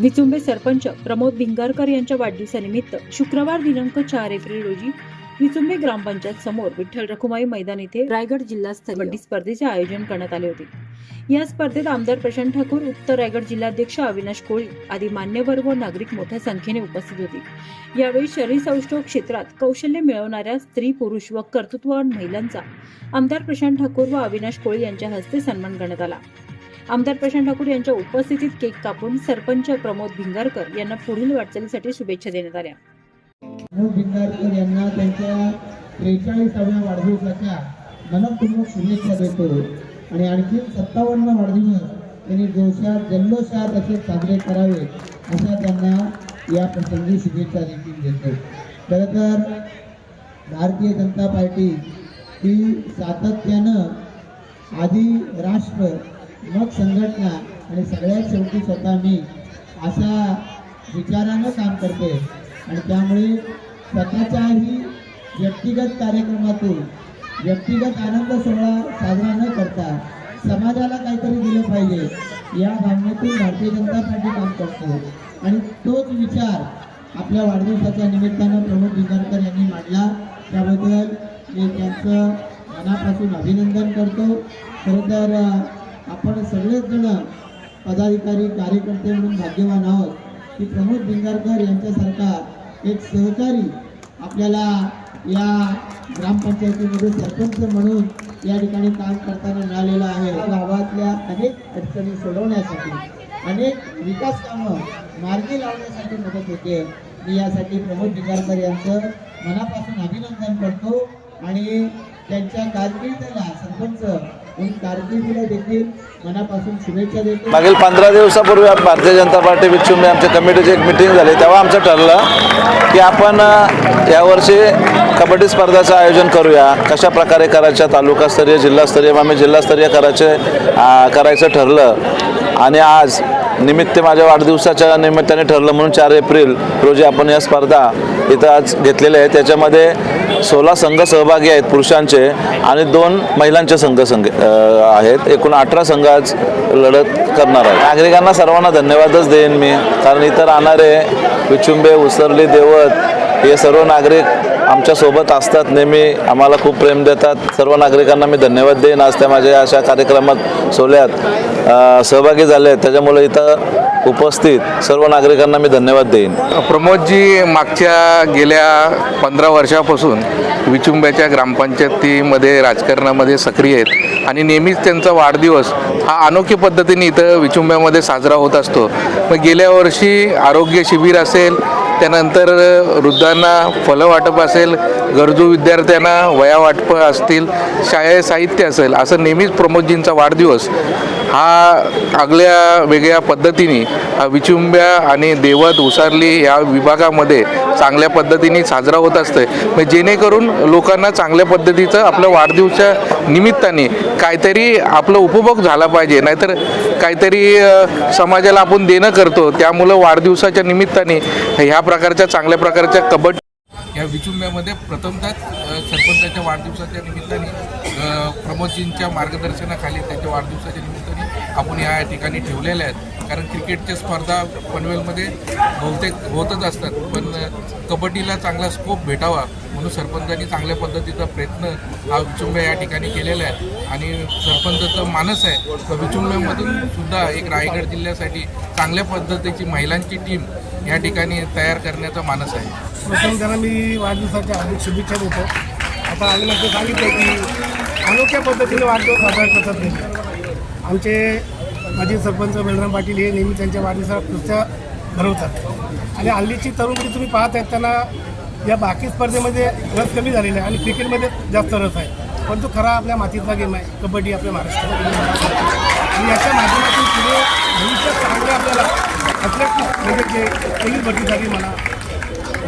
विचुंबे सरपंच प्रमोद भिंगारकर यांच्या वाढदिवसानिमित्त शुक्रवार दिनांक चार एप्रिल रोजी विचुंबे ग्रामपंचायत समोर विठ्ठल रखुमाई मैदान येथे रायगड जिल्हास्तरीय कबड्डी स्पर्धेचे आयोजन करण्यात आले होते. या स्पर्धेत आमदार प्रशांत ठाकूर उत्तर रायगड जिल्हाध्यक्ष अविनाश कोळी आदी मान्यवर व नागरिक मोठ्या संख्येने उपस्थित होते. यावेळी शरीर सौष्ठव क्षेत्रात कौशल्य मिळवणाऱ्या स्त्री पुरुष व कर्तृत्ववान महिलांचा आमदार प्रशांत ठाकूर व अविनाश कोळी यांच्या हस्ते सन्मान करण्यात आला. आमदार प्रशांत ठाकूर यांच्या उपस्थितीत केक कापून सरपंच प्रमोद भिंगारकर यांना पुढील वाटचालीसाठी शुभेच्छा देण्यात आल्या. प्रमोद भिंगारकर यांना त्यांच्या त्रेचाळीसाव्या वाढदिवसाच्या मनपूर्वक शुभेच्छा देतो. आणि आणखी सत्तावन्न वाढदिवस त्यांनी जोशात जल्लोषात असे साजरे करावे अशा त्यांना या प्रसंगी शुभेच्छा देखील देतो. खरं तर भारतीय जनता पार्टी ही सातत्यानं आधी राष्ट्र मग संघटना आणि सगळ्यात शेवटी स्वतः मी अशा विचारानं काम करते. आणि त्यामुळे स्वतःच्याही व्यक्तिगत कार्यक्रमातून व्यक्तिगत आनंद सोहळा साजरा न करता समाजाला काहीतरी दिलं पाहिजे या भावनेतून भारतीय जनता पार्टी काम करतो. आणि तोच विचार आपल्या वाढदिवसाच्या निमित्तानं प्रमोद भिंगारकर यांनी मांडला. त्याबद्दल मी त्यांचं मनापासून अभिनंदन करतो. खरं तर आपण सगळेच जण पदाधिकारी कार्यकर्ते म्हणून भाग्यवान आहोत की प्रमोद भिंगारकर यांच्यासारखा एक सहकारी आपल्याला या ग्रामपंचायतीमध्ये सरपंच म्हणून या ठिकाणी काम करताना मिळालेला आहे. गावातल्या अनेक अडचणी सोडवण्यासाठी अनेक विकास कामं मार्गी लावण्यासाठी मदत होते. मी यासाठी प्रमोद भिंगारकर यांचं मनापासून अभिनंदन करतो आणि त्यांच्या कारकिर्दीला सरपंच मागील पंधरा दिवसापूर्वी भारतीय जनता पार्टी विचुंबे आमच्या कमिटीची एक मिटिंग झाली. तेव्हा आमचं ठरलं की आपण यावर्षी कबड्डी स्पर्धाचं आयोजन करूया. कशा प्रकारे करायच्या तालुकास्तरीय जिल्हास्तरीय आम्ही जिल्हास्तरीय करायचे करायचं ठरलं. आणि आज निमित्त माझ्या वाढदिवसाच्या निमित्ताने ठरलं म्हणून चार एप्रिल रोजी आपण या स्पर्धा इथं आज घेतलेल्या आहे त्याच्यामध्ये सोळा संघ सहभागी आहेत पुरुषांचे आणि दोन महिलांचे संघ संघ आहेत. एकूण अठरा संघ आज लढत करणार आहेत. नागरिकांना सर्वांना धन्यवादच देईन मी कारण इतर राहणारे विचुंबे उसरली देवत हे सर्व नागरिक आमच्यासोबत असतात नेहमी आम्हाला खूप प्रेम देतात. सर्व नागरिकांना मी धन्यवाद देईन. आज त्या माझ्या अशा कार्यक्रमात सोहळ्यात सहभागी झाले आहेत त्याच्यामुळे इथं उपस्थित सर्व नागरिकांना मी धन्यवाद देईन. प्रमोदजी मागच्या गेल्या पंधरा वर्षापासून विचुंब्याच्या ग्रामपंचायतीमध्ये राजकारणामध्ये सक्रिय आहेत. आणि नेहमीच त्यांचा वाढदिवस हा अनोखी पद्धतीने इथं विचुंब्यामध्ये साजरा होत असतो. मग गेल्या वर्षी आरोग्य शिबिर असेल त्यानंतर वृद्धांना फलं वाटप असेल गरजू विद्यार्थ्यांना वया वाटप असतील शाळेत साहित्य असेल असं नेहमीच प्रमोदजींचा वाढदिवस हा आगल्या वेगळ्या पद्धतीने विचुंब्या आणि देवत उसारली या विभागामध्ये चांगल्या पद्धतीने साजरा होत असते मग जेणेकरून लोकांना चांगल्या पद्धतीचं आपलं वाढदिवसा निमित्ताने काहीतरी आपलं उपभोग झाला पाहिजे. नाहीतर काहीतरी समाजाला आपण देणं करतो. त्यामुळं वाढदिवसाच्या निमित्ताने ह्या प्रकारच्या चांगल्या प्रकारच्या कबड्डी या विचुंब्यामध्ये प्रथमतः सरपंचाच्या वाढदिवसाच्या निमित्ताने प्रमोदजींच्या मार्गदर्शनाखाली त्यांच्या वाढदिवसाच्या निमित्ताने आपण या ठिकाणी ठेवलेल्या आहेत. कारण क्रिकेटच्या स्पर्धा पनवेलमध्ये बहुतेक होतच असतात पण कबड्डीला चांगला स्कोप भेटावा म्हणून सरपंचांनी चांगल्या पद्धतीचा प्रयत्न हा विचुंब्या या ठिकाणी केलेला आहे. आणि सरपंचाचं मानस आहे तर विचुंब्यामधून सुद्धा एक रायगड जिल्ह्यासाठी चांगल्या पद्धतीची महिलांची टीम या ठिकाणी तयार करण्याचा मानस आहे. प्रथम त्यांना मी वाढदिवसाच्या हार्दिक शुभेच्छा देतो. आता अविनाशने सांगितलं की अनोख्या पद्धतीने वाढदिवस साजरा करतात नाही आमचे माजी सरपंच बलराम पाटील हे नेहमी त्यांच्या वाढदिवसाला कुस्त्या भरवतात. आणि हल्लीची तरुण पिढी तुम्ही पाहत आहेत त्यांना या बाकी स्पर्धेमध्ये रस कमी झालेला आहे आणि क्रिकेटमध्ये जास्त रस आहे. पण तो खरा आपल्या मातीतला गेम आहे कबड्डी आपल्या महाराष्ट्राचा गेम आहे आणि याच्या माध्यमातून पुढे भविष्यात चांगले आपल्याला अथलेटिक्स म्हणजे जे पोलीस भरतीसाठी म्हणा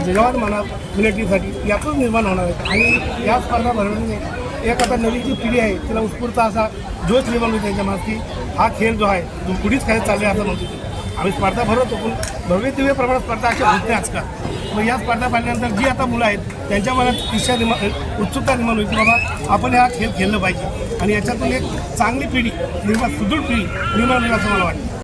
जवान म्हणा मिलिटरीसाठी यातून निर्माण होणार आहे आणि या स्पर्धा भरवण्याने एक आता नवीन जी पिढी आहे तिला उत्स्फूर्त असा जोश निर्माण होईल त्यांच्या मनात की हा खेळ जो आहे तो पुढेच खेळ चालले असं म्हणतो आम्ही स्पर्धा भरवतो पण भव्य दिव्य प्रमाणात स्पर्धा अशा होत नाही आजकाल मग या स्पर्धा पाहिल्यानंतर जी आता मुलं आहेत त्यांच्या मनात इच्छा निर्माण उत्सुकता निर्माण होईल की बाबा आपण हा खेळ खेळलं पाहिजे. आणि याच्यातून एक चांगली पिढी निर्माण सुदृढ पिढी निर्माण होईल असं मला वाटतं.